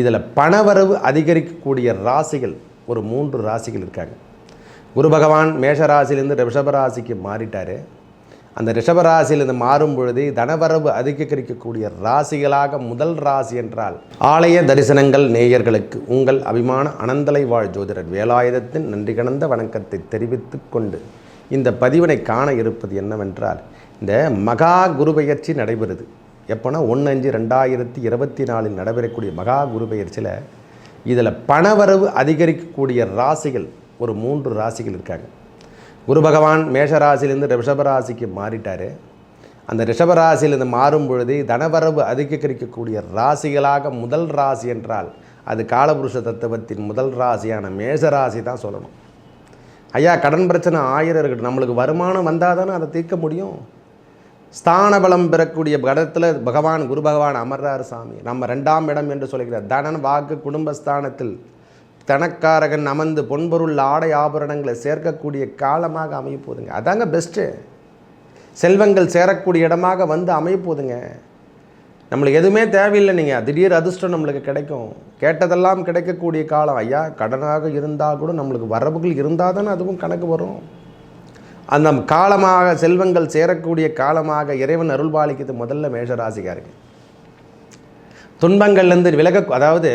இதில் பணவரவு அதிகரிக்கக்கூடிய ராசிகள் ஒரு மூன்று ராசிகள் இருக்காங்க. குரு பகவான் மேஷ ராசியிலேருந்து ரிஷப ராசிக்கு மாறிட்டார். அந்த ரிஷப ராசியிலிருந்து மாறும் பொழுது தனவரவு அதிகரிக்கக்கூடிய ராசிகளாக முதல் ராசி என்றால் ஆலய தரிசனங்கள் நேயர்களுக்கு உங்கள் அபிமான அனந்தலை வாழ் ஜோதிடர் வேலாயுதத்தின் நன்றி கணந்த வணக்கத்தை தெரிவித்து கொண்டு இந்த பதிவினை காண இருப்பது என்னவென்றால் இந்த மகா குருபெயர்ச்சி நடைபெறுது. எப்போனா ஒன்று அஞ்சு ரெண்டாயிரத்தி இருபத்தி நாலில் நடைபெறக்கூடிய மகா குரு பெயர்ச்சியில் இதில் பணவரவு அதிகரிக்கக்கூடிய ராசிகள் ஒரு மூன்று ராசிகள் இருக்காங்க. குரு பகவான் மேஷ ராசியிலேருந்து ரிஷப ராசிக்கு மாறிட்டார். அந்த ரிஷபராசியிலிருந்து மாறும் பொழுது தனவரவு அதிகரிக்கக்கூடிய ராசிகளாக முதல் ராசி என்றால் அது காலபுருஷ தத்துவத்தின் முதல் ராசியான மேஷராசி தான் சொல்லணும். ஐயா கடன் பிரச்சனை ஆயிரம் இருக்கட்டும். நம்மளுக்கு வருமானம் வந்தால் தானே அதை தீர்க்க முடியும்? ஸ்தானபலம் பெறக்கூடிய கடத்தில் பகவான் குரு பகவான் அமர்றார் சாமி. நம்ம ரெண்டாம் இடம் என்று சொல்கிறார். தனன் வாக்கு குடும்பஸ்தானத்தில் தனக்காரகன் அமர்ந்து பொன்பொருள் ஆடை ஆபரணங்களை சேர்க்கக்கூடிய காலமாக அமையப்போதுங்க அதாங்க பெஸ்ட்டு செல்வங்கள் சேரக்கூடிய இடமாக வந்து அமையப்போதுங்க நம்மளுக்கு எதுவுமே தேவையில்லை நீங்கள் திடீர் அதிர்ஷ்டம் நம்மளுக்கு கிடைக்கும். கேட்டதெல்லாம் கிடைக்கக்கூடிய காலம். ஐயா கடனாக இருந்தால் கூட நம்மளுக்கு வரவுகள் இருந்தால் தானே அதுவும் கணக்கு வரும். அந்த காலமாக செல்வங்கள் சேரக்கூடிய காலமாக இறைவன் அருள்பாலிக்கிறது முதல்ல மேஷராசிக்காருக்கு. துன்பங்கள்லேருந்து விலக அதாவது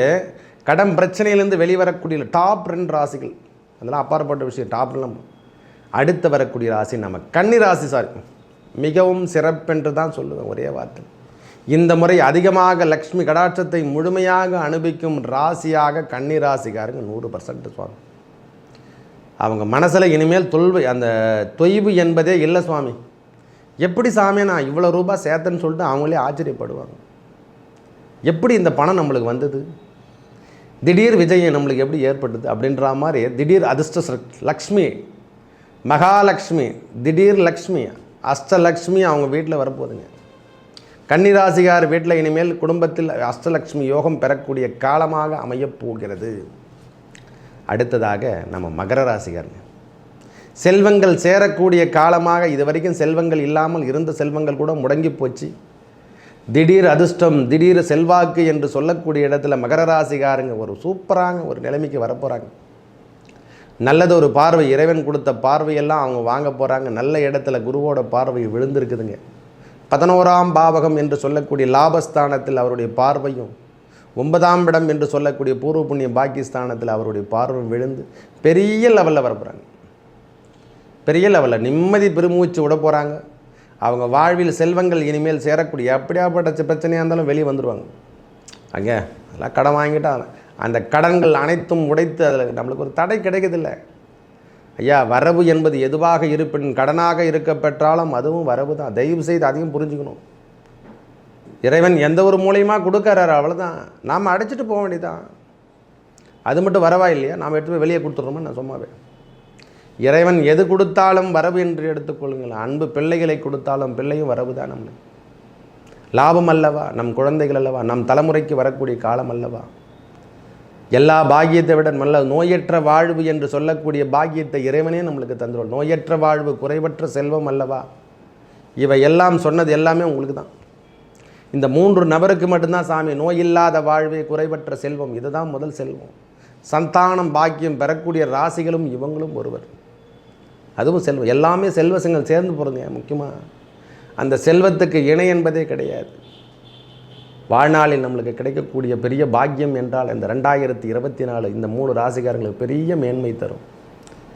கடன் பிரச்சனையிலேருந்து வெளிவரக்கூடிய டாப் ரெண்டு ராசிகள். அதெல்லாம் அப்பாற்பட்ட விஷயம் டாப்லாம் அடுத்து வரக்கூடிய ராசி நம்ம. கன்னி ராசி சார் மிகவும் சிறப்பென்று தான் சொல்லுவேன் ஒரே வார்த்தை. இந்த முறை அதிகமாக லக்ஷ்மி கடாட்சத்தை முழுமையாக அனுபவிக்கும் ராசியாக கன்னி ராசிக்காரங்க நூறு பர்சன்ட் சுவாமி. அவங்க மனசில் இனிமேல் தொல்வு அந்த தொய்வு என்பதே இல்லை சுவாமி. எப்படி சாமி நான் இவ்வளோ ரூபாய் சேர்த்தேன்னு சொல்லிட்டு அவங்களே ஆச்சரியப்படுவாங்க. எப்படி இந்த பணம் நம்மளுக்கு வந்தது? திடீர் விஜயம் நம்மளுக்கு எப்படி ஏற்பட்டது? அப்படின்ற மாதிரி திடீர் அதிர்ஷ்ட லக்ஷ்மி மகாலட்சுமி திடீர் லக்ஷ்மி அஷ்டலக்ஷ்மி அவங்க வீட்டில் வரப்போகுதுங்க. கன்னிராசிகார் வீட்டில் இனிமேல் குடும்பத்தில் அஷ்டலக்ஷ்மி யோகம் பெறக்கூடிய காலமாக அமையப் போகிறது. அடுத்ததாக நம்ம மகர ராசிகாரங்க செல்வங்கள் சேரக்கூடிய காலமாக இது வரைக்கும் செல்வங்கள் இல்லாமல் இருந்த செல்வங்கள் கூட முடங்கி போச்சு. திடீர் அதிர்ஷ்டம் திடீர் செல்வாக்கு என்று சொல்லக்கூடிய இடத்துல மகர ராசிகாரங்க ஒரு சூப்பராங்க ஒரு நிலைமைக்கு வரப்போகிறாங்க நல்லது ஒரு பார்வை இறைவன் கொடுத்த பார்வையெல்லாம் அவங்க வாங்க போகிறாங்க நல்ல இடத்துல குருவோட பார்வை விழுந்திருக்குதுங்க. பதினோராம் பாவகம் என்று சொல்லக்கூடிய லாபஸ்தானத்தில் அவருடைய பார்வையும் ஒன்பதாம் இடம் என்று சொல்லக்கூடிய பூர்வ புண்ணிய பாகிஸ்தானத்தில் அவருடைய பார்வை விழுந்து பெரிய லெவலில் வரப்போகிறாங்க பெரிய லெவலில் நிம்மதி பெருமூச்சு விட போகிறாங்க அவங்க வாழ்வில் செல்வங்கள் இனிமேல் சேரக்கூடிய அப்படியாப்பட்ட பிரச்சனையாக இருந்தாலும் வெளியே வந்துடுவாங்க அங்கே அதெல்லாம் கடன் வாங்கிட்டா அந்த கடன்கள் அனைத்தும் உடைத்து அதில் நம்மளுக்கு ஒரு தடை கிடைக்கிறதில்ல ஐயா வரவு என்பது எதுவாக இருப்பின் கடனாக இருக்க பெற்றாலும் அதுவும் வரவு தான். தயவு செய்து அதையும் புரிஞ்சுக்கணும். இறைவன் எந்த ஒரு மூலியமாக கொடுக்கறாரு அவ்வளோதான் நாம் அடைச்சிட்டு போக வேண்டியதான் அது மட்டும் வரவா இல்லையா? நாம் எடுத்து போய் வெளியே கொடுத்துட்றோமா? நான் சும்மாவே. இறைவன் எது கொடுத்தாலும் வரவு என்று எடுத்துக்கொள்ளுங்கள் அன்பு பிள்ளைகளை கொடுத்தாலும் பிள்ளையும் வரவு தான் நம்மளுக்கு லாபம் அல்லவா? நம் குழந்தைகள் அல்லவா? நம் தலைமுறைக்கு வரக்கூடிய காலம் அல்லவா? எல்லா பாக்கியத்தை விட நல்ல நோயற்ற வாழ்வு என்று சொல்லக்கூடிய பாக்கியத்தை இறைவனே நம்மளுக்கு தந்துடும் நோயற்ற வாழ்வு குறைவற்ற செல்வம் அல்லவா? இவை எல்லாம் சொன்னது எல்லாமே உங்களுக்கு தான் இந்த மூன்று நபருக்கு மட்டும்தான் சாமி. நோயில்லாத வாழ்வே குறைவற்ற செல்வம். இதுதான் முதல் செல்வம். சந்தானம் பாக்கியம் பெறக்கூடிய ராசிகளும் இவங்களும் ஒருவர். அதுவும் செல்வம். எல்லாமே செல்வசங்கள் சேர்ந்து போகிறதுங்க முக்கியமாக அந்த செல்வத்துக்கு இணை என்பதே கிடையாது. வாழ்நாளில் நம்மளுக்கு கிடைக்கக்கூடிய பெரிய பாக்கியம் என்றால் இந்த ரெண்டாயிரத்தி இருபத்தி நாலு இந்த மூணு ராசிக்காரங்களுக்கு பெரிய மேன்மை தரும்.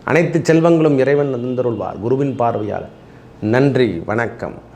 அனைத்து செல்வங்களும் இறைவன் நந்தருள்வார் குருவின் பார்வையாளர் நன்றி வணக்கம்.